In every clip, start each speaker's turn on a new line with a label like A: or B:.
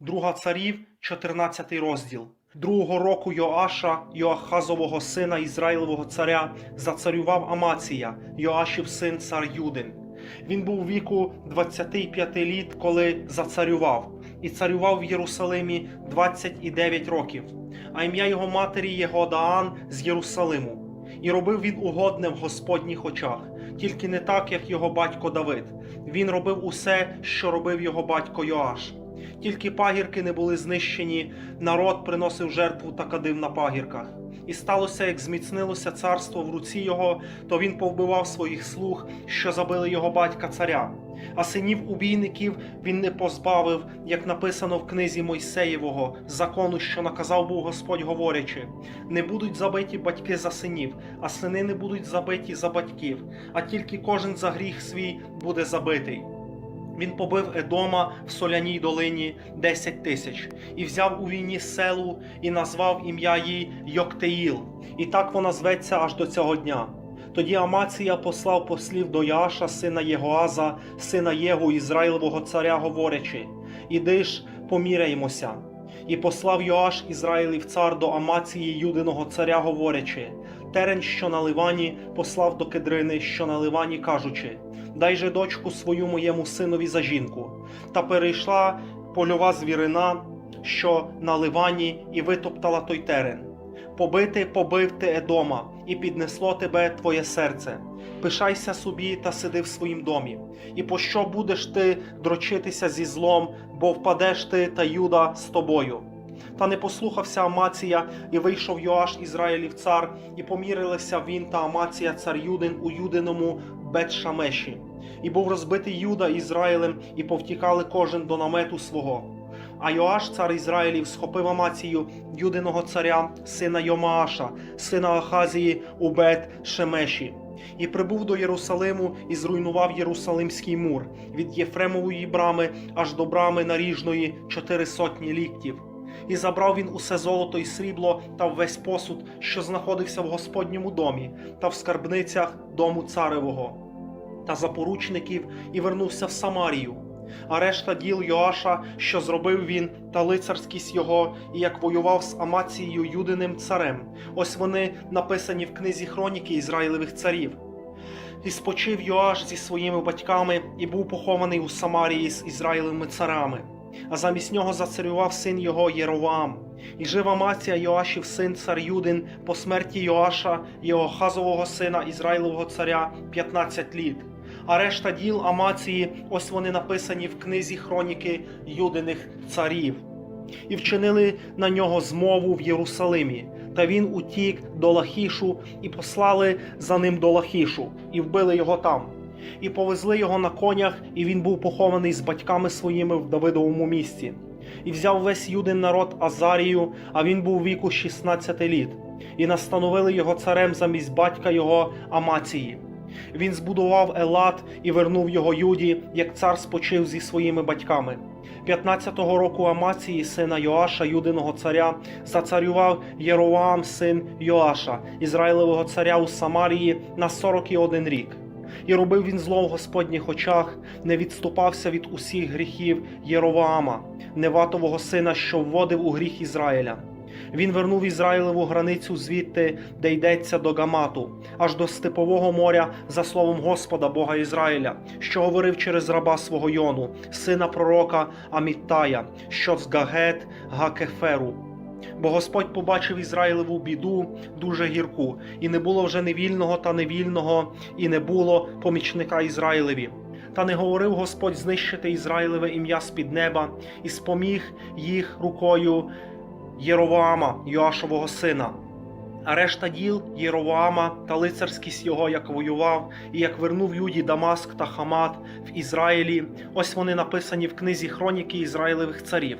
A: Друга царів, 14 розділ. Другого року Йоаша, Йоахазового сина Ізраїлевого царя, зацарював Амація, Йоашів син цар Юдин. Він був віку 25 літ, коли зацарював, і царював в Єрусалимі 29 років. А ім'я його матері Єгодаан з Єрусалиму. І робив він угодне в Господніх очах, тільки не так, як його батько Давид. Він робив усе, що робив його батько Йоаш. Тільки пагірки не були знищені, народ приносив жертву та кадив на пагірках. І сталося, як зміцнилося царство в руці його, то він повбивав своїх слуг, що забили його батька царя. А синів убійників він не позбавив, як написано в книзі Мойсеєвого, закону, що наказав був Господь, говорячи: не будуть забиті батьки за синів, а сини не будуть забиті за батьків, а тільки кожен за гріх свій буде забитий. Він побив Едома в соляній долині 10 тисяч і взяв у війні селу і назвав ім'я їй Йоктеїл. І так вона зветься аж до цього дня. Тоді Амація послав послів до Яаша, сина Єгоаза, сина Єгу, Ізраїлевого царя, говорячи: Іди ж, поміряємося. І послав Йоаш Ізраїлів цар до Амації Юдиного царя, говорячи: Терен, що на Ливані, послав до Кедрини, що на Ливані, кажучи: Дай же дочку свою моєму синові за жінку. Та перейшла польова звірина, що на Ливані, і витоптала той терен. Побити, побив ти Едома, і піднесло тебе твоє серце. Пишайся собі та сиди в своїм домі. І пощо будеш ти дрочитися зі злом, бо впадеш ти та Юда з тобою. Та не послухався Амація, і вийшов Йоаш Ізраїлів цар, і помірилися він та Амація цар Юдин у Юдиному Бетшамеші. І був розбитий Юда Ізраїлем, і повтікали кожен до намету свого. А Йоаш, цар Ізраїлів, схопив Амацію Юдиного царя, сина Йомааша, сина Ахазії у Бет Шемеші, і прибув до Єрусалиму і зруйнував Єрусалимський мур від Єфремової брами аж до брами наріжної чотири сотні ліктів. І забрав він усе золото і срібло та весь посуд, що знаходився в Господньому домі, та в скарбницях дому царевого, та запоручників, і вернувся в Самарію. А решта діл Йоаша, що зробив він, та лицарськість його, і як воював з Амацією Юдиним царем. Ось вони написані в книзі хроніки Ізраїлевих царів. І спочив Йоаш зі своїми батьками і був похований у Самарії з Ізраїлевими царами. А замість нього зацарював син його Єроваам. І жив Амація Йоашів син цар Юдин по смерті Йоаша, його хазового сина Ізраїлового царя 15 літ. А решта діл Амації, ось вони написані в книзі хроніки Юдиних царів. І вчинили на нього змову в Єрусалимі. Та він утік до Лахішу, і послали за ним до Лахішу, і вбили його там. І повезли його на конях, і він був похований з батьками своїми в Давидовому місті. І взяв весь юдин народ Азарію, а він був віку 16 літ, і настановили його царем замість батька його Амації. Він збудував Елат і вернув його Юді, як цар спочив зі своїми батьками. 15-го року Амації, сина Йоаша, юдиного царя, зацарював Єроам, син Йоаша, Ізраїлевого царя у Самарії на 41 рік. І робив він зло в Господніх очах, не відступався від усіх гріхів Єроваама, Неватового сина, що вводив у гріх Ізраїля. Він вернув Ізраїлеву границю звідти, де йдеться до Гамату, аж до Степового моря, за словом Господа Бога Ізраїля, що говорив через раба свого Йону, сина пророка Аміттая, що з Гагет Гакеферу. Бо Господь побачив Ізраїлеву біду дуже гірку, і не було вже невільного та невільного, і не було помічника Ізраїлеві. Та не говорив Господь знищити Ізраїлеве ім'я з-під неба, і споміг їх рукою Єровоама, Йоашового сина. А решта діл Єровоама та лицарськість його, як воював, і як вернув Юді Дамаск та Хамат в Ізраїлі, ось вони написані в книзі хроніки Ізраїлевих царів.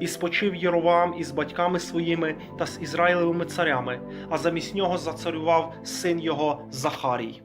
A: І спочив Єровам із батьками своїми та з Ізраїлевими царями, а замість нього зацарював син його Захарій.